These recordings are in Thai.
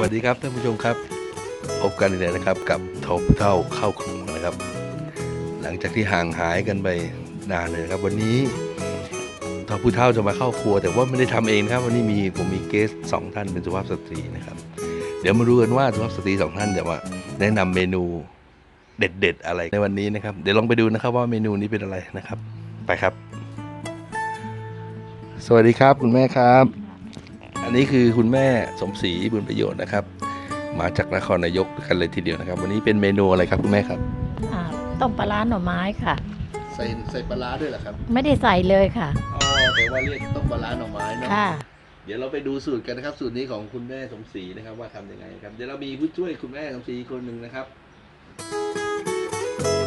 วัสดีครับท่านผู้ชมครับ พบกันอีกแล้วนะครับกับทอผู้เท่าเข้าครัวนะครับ หลังจากที่ห่างหายกันไปนานเลยนะครับวันนี้ทอผู้เท่าจะมาเข้าครัว แต่ว่าไม่ได้ทำเองครับวันนี้มีผมมีเกสสองท่านเป็นสุภาพสตรีนะครับ เดี๋ยวมาดูกันว่าสุภาพสตรีสองท่านจะมาแนะนำเมนูเด็ด ๆ อะไรในวันนี้นะครับ เดี๋ยวลองไปดูนะครับว่าเมนูนี้เป็นอะไรนะครับ ไปครับ สวัสดีครับคุณแม่ครับ นนี้คือคุณแม่สมศรีบุญประโยชน์นะครับ มาจากนครนายกกันเลยทีเดียวนะครับ วันนี้เป็นเมนูอะไรครับคุณแม่ครับ อ่าต้มปลาร้าหน่อไม้ค่ะ ใส่ใส่ปลาด้วยเหรอครับไม่ได้ใส่เลยค่ะ อ๋อแต่ว่าเรียกต้มปลาหน่อไม้เนาะค่ะ เดี๋ยวเราไปดูสูตรกันนะครับ สูตรนี้ของคุณแม่สมศรีนะครับว่าทำยังไงครับเดี๋ยวเรามีผู้ช่วยคุณแม่สมศรีอีกคนหนึ่งนะครับ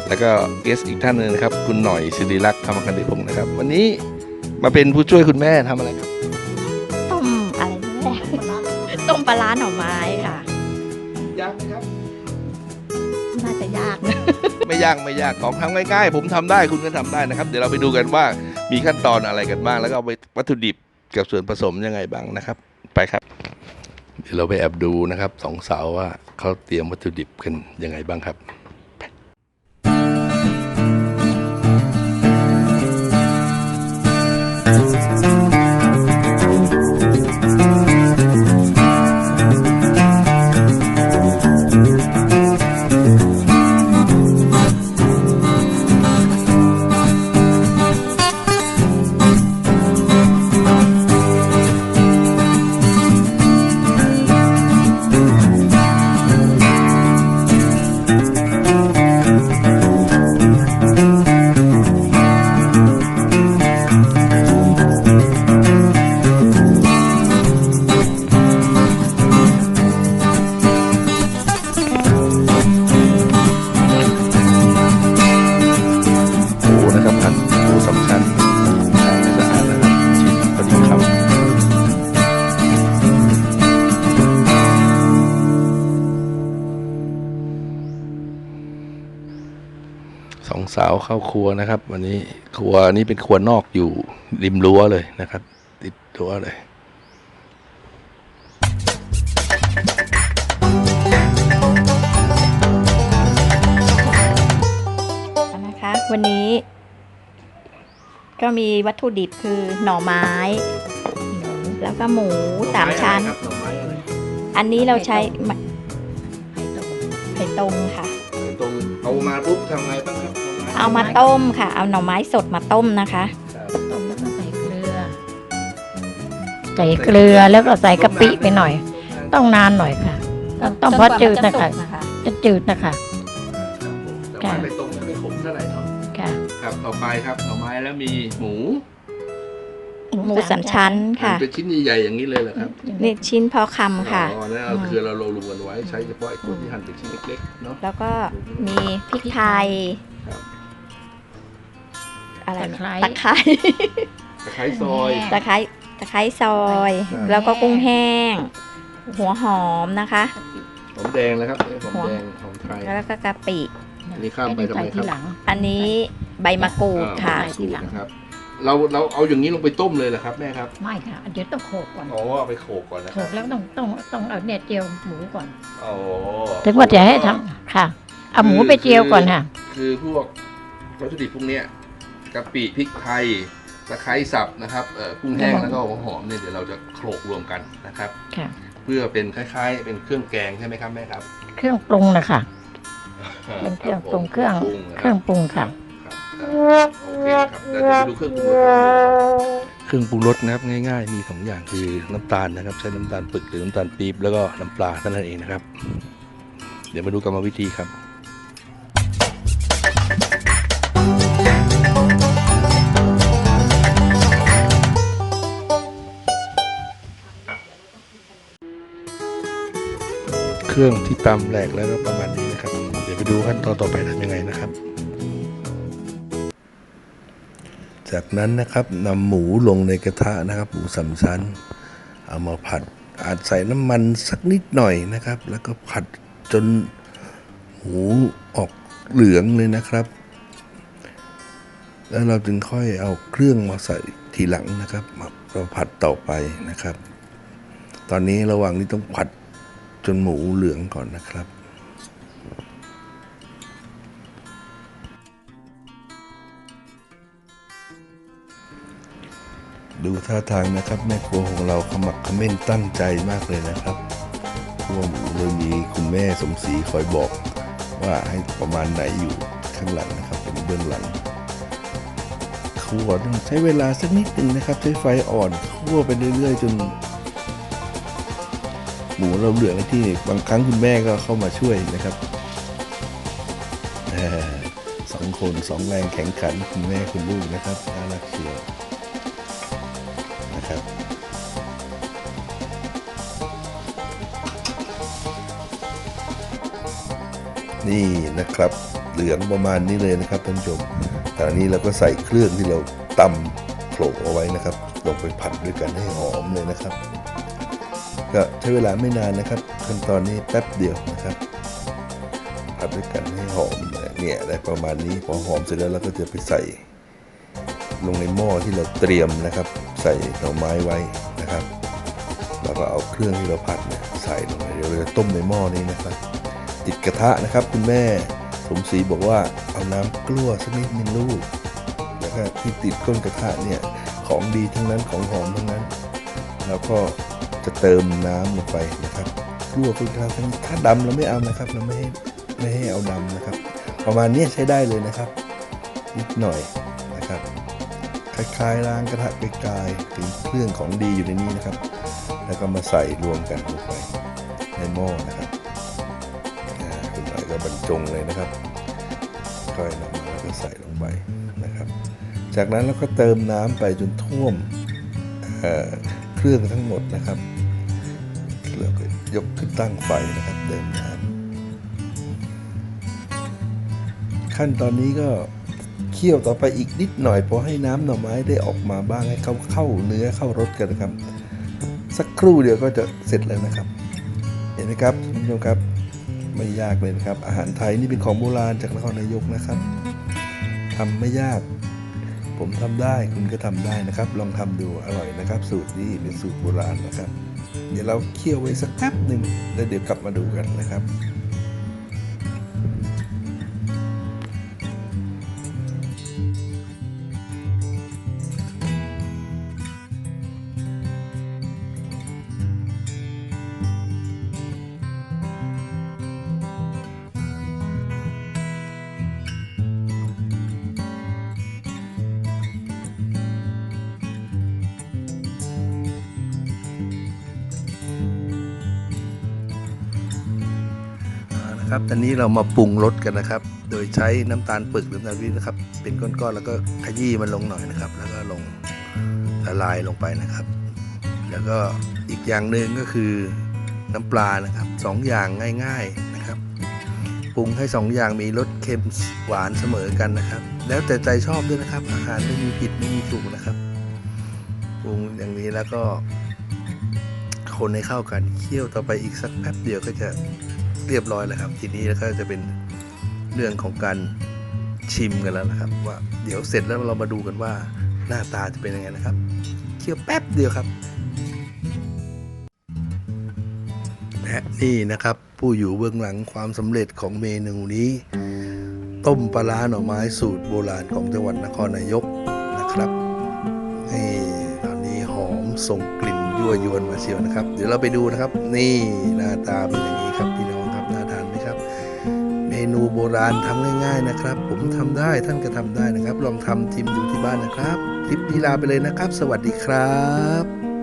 แล้วก็เกสอีกท่านหนึงนะครับ คุณหน่อยสิริรักษ์ธรรมกันติพงศ์นะครับ วันนี้มาเป็นผู้ช่วยคุณแม่ทำอะไรครับาร้าหน่อไม้ค่ะ ยากไหมครับ น่าจะยากนะ ไม่ยากไม่ยากของทำง่ายๆ ผมทำได้คุณก็ทำได้นะครับ เดี๋ยวเราไปดูกันว่ามีขั้นตอนอะไรกันบ้าง แล้วก็เอาไปวัตถุดิบกับส่วนผสมยังไงบ้างนะครับ ไปครับ เดี๋ยวเราไปแอบดูนะครับสองสาวว่าเขาเตรียมวัตถุดิบกันยังไงบ้างครับ สองสาวเข้าครัวนะครับ วันนี้ครัวนี้เป็นครัวนอกอยู่ริมรั้วเลยนะครับ ติดรั้วเลยนะคะวันนี้ ก็มีวัตถุดิบคือหน่อไม้ แล้วก็หมูสามชั้นหน่อไม้อะไรอันนี้เราใช้มะไข่ตรงค่ะตรง เอามาปุ๊บทำไงบ้างครับหน่ไเอามาต้มค่ะ เอาหน่อไม้สดมาต้มนะคะครับต้มแล้วก็ใส่เกลือ ใส่เกลือแล้วก็ใส่กะปิไปหน่อย ต้องนานหน่อยค่ะต้องต้องเพราะจืดนะคะจะจืดนะคะแต่ว่าไม่ตรงไม่ขมเท่าไหร่เนาะค่ะ ครับต่อไปครับหน่อไม้แล้วมีหมู หมูสามชั้นค่ะ เป็นชิ้นใหญ่ๆอย่างนี้เลยเหรอครับนี่ชิ้นพอคำค่ะอ๋อนั่นเอาคือเราเรารวมกันไว้ใช้เฉพาะไอ้ตัวที่หั่นเป็นชิ้นเล็กๆเนาะแล้วก็มีพริกไทยครับอะไรนะตะไคร้ตะไคร้ตะไคร้ซอยตะไคร้ตะไคร้ซอยครับแล้วก็กุ้งแห้ง หัวหอมนะคะหอมแดงนะครับนี่หอมแดงหอมไทยแล้วก็กะปิอันนี้ข้ามไปทำไมใส่คทีรับหลังอันนี้ใบมะกรูดค่ะอ่าสูตรนะครับ เราเราเอาอย่างนี้ลงไปต้มเลยเหรอครับแม่ครับไม่ค่ะเดี๋ยวต้องโขลกก่อนอ๋อเอาไปโขลกก่อนนะโขคลรับกแล้วต้องต้องต้องเอาเนี่ยเจียวหมูก่อน อ๋อ ถึงว่าจะให้ทำค่ะ เอาหมูไปเจียวก่อนค่ะ คือพวกวัตถุดิบพวกเนี้ยกะปิพริกไทยตะไคร้สับนะครับเอ่อกุ้งแห้งครับ แล้วก็หัวหอมเนี่ยเดี๋ยวเราจะโขลกรวมกันนะครับ ค่ะ เพื่อเป็นคล้ายๆ เป็นเครื่องแกงใช่ไหมครับแม่ครับเครื่องปรุงนะคะเป็นเครื่องปรุงเครื่อง ปรุงนะเครื่องปรุงค่ะ ครับครับ โอเคครับเดี๋ยวจะไปดูเครื่องปรุงรสเครื่องปรุงรสนะครับง่าย ๆ มีสองอย่างคือน้ำตาลนะครับ ใช้น้ำตาลปึกหรือน้ำตาลปี๊บแล้วก็น้ำปลาเท่านั้นเองนะครับ เดี๋ยวมาดูกรรมวิธีครับ เครื่องที่ตำแหลกแล้วก็ประมาณนี้นะครับ เดี๋ยวไปดูขั้นตอนต่อไปทำยังไง จากนั้นนะครับนำหมูลงในกระทะนะครับ หมูสามชั้น เอามาผัดอาจใส่น้ำมันสักนิดหน่อยนะครับ แล้วก็ผัดจนหมูออกเหลืองเลยนะครับ แล้วเราจึงค่อยเอาเครื่องมาใส่ทีหลังนะครับมาเราผัดต่อไปนะครับ ตอนนี้ระหว่างนี้ต้องผัดจนหมูเหลืองก่อนนะครับ ดูท่าทางนะครับแม่ครัวของเราขมักขม้นตั้งใจมากเลยนะครับรวหมูเลยมีคุณแม่สมศรีคอยบอก ว่าให้ประมาณไหนอยู่ข้างหลังนะครับเป็นเบื้องหลังคั่วต้องใช้เวลาสักนิดหนึ่งนะครับ ใช้ไฟอ่อนคั่วไปเรื่อยๆจนหมูเราเหลืองที่บางครั้งคุณแม่ก็เข้ามาช่วยนะครับสองคนสองแรงแข็งขันคุณแม่คุณลูกนะครับน่ารักเชียว นะครับ นี่นะครับเหลืองประมาณนี้เลยนะครับท่านผู้ชมตอนนี้เราก็ใส่เครื่องที่เราตำโขลกเอาไว้นะครับลงไปผัดด้วยกันให้หอมเลยนะครับ ก็ใช้เวลาไม่นานนะครับ ขั้นตอนนี้แป๊บเดียวนะครับ ผัดด้วยกันให้หอมเนี่ยได้ประมาณนี้พอหอมเสร็จแล้วเราก็จะไปใส่ ลงในหม้อที่เราเตรียมนะครับ ใส่หน่อไม้ไว้นะครับแล้วก็เอาเครื่องที่เราผัดเนี่ยใส่ลงไปเดี๋ยวเราจะต้มในหม้อนี้นะครับ ติดกระทะนะครับ คุณแม่สมศรีบอกว่าเอาน้ำกลั้วสักนิดหนึงลูกแล้วก็ที่ติดก้นกระทะเนี่ยของดีทั้งนั้นของหอมทั้งนั้น แล้วก็จะเติมน้ำลงไปนะครับกลัวคุณครับถ้าดำเราไม่เอานะครับ เราไม่ให้ไม่ให้เอาดำนะครับ ประมาณนี้ใช้ได้เลยนะครับ นิดหน่อย คล้ายๆล้างกระทะไกลๆถึงเครื่องของดีอยู่ในนี้นะครับ แล้วก็มาใส่รวมกันลงไปในหม้อนะครับอ่าคุณหน่อยก็บรรจงเลยนะครับค่อยนำมาแล้วก็ใส่ลงไปนะครับ จากนั้นเราก็เติมน้ำไปจนท่วมเเครื่องทั้งหมดนะครับแล้วก็ยกขึ้นตั้งไฟนะครับ เติมน้ำขั้นตอนนี้ก็ คี่ยวต่อไปอีกนิดหน่อยพอให้น้ำหน่อไม้ได้ออกมาบ้างให้เขาเข้าเนื้อเข้ารสกันนะครับ สักครู่เดียวก็จะเสร็จแล้วนะครับ เห็นไหมครับคุณผู้ชมครับไม่ยากเลยนะครับ อาหารไทยนี่เป็นของโบราณจากนครนายกนะครับทำไม่ยาก ผมทำได้คุณก็ทำได้นะครับ ลองทำดูอร่อยนะครับ สูตรนี้เป็นสูตรโบราณนะครับ เดี๋ยวเราเคี่ยวไว้สักแป๊บหนึ่งแล้วเดี๋ยวกลับมาดูกันนะครับ นะครับตอนนี้เรามาปรุงรสกันนะครับ โดยใช้น้ำตาลปึกหรือน้ำตาลวินะครับ เป็นก้อนๆแล้วก็ขยี้มันลงหน่อยนะครับ แล้วก็ลงละลายลงไปนะครับ แล้วก็อีกอย่างหนึ่งก็คือน้ำปลานะครับสองอย่างง่ายๆนะครับปรุงให้สองอย่างมีรสเค็มหวานเสมอกันนะครับ แล้วแต่ใจชอบด้วยนะครับ อาหารไม่มีผิดไม่มีถูกนะครับปรุงอย่างนี้แล้วก็คนให้เข้ากันเคี่ยวต่อไปอีกสักแป๊บเดียวก็จะ เรียบร้อยแล้วครับ ทีนี้ก็จะเป็นเรื่องของการชิมกันแล้วนะครับ ว่าเดี๋ยวเสร็จแล้วเรามาดูกันว่าหน้าตาจะเป็นยังไงนะครับเคี่ยวแป๊บเดียวครับและนี่นะครับ ผู้อยู่เบื้องหลังความสำเร็จของเมนูนี้ ต้มปลาร้าหน่อไม้สูตรโบราณของจังหวัดนครนายกนะครับนี่ตอนนี้หอมส่งกลิ่นยั่วยวนมาเชียวนะครับ เดี๋ยวเราไปดูนะครับ นี่หน้าตาเป็นย่างนี้ค มนูโบราณทำง่าย ๆนะครับ ผมทำได้ท่านก็ทำได้นะครับ ลองทำชิมดูที่บ้านนะครับ คลิปนี้ลาไปเลยนะครับ สวัสดีครับ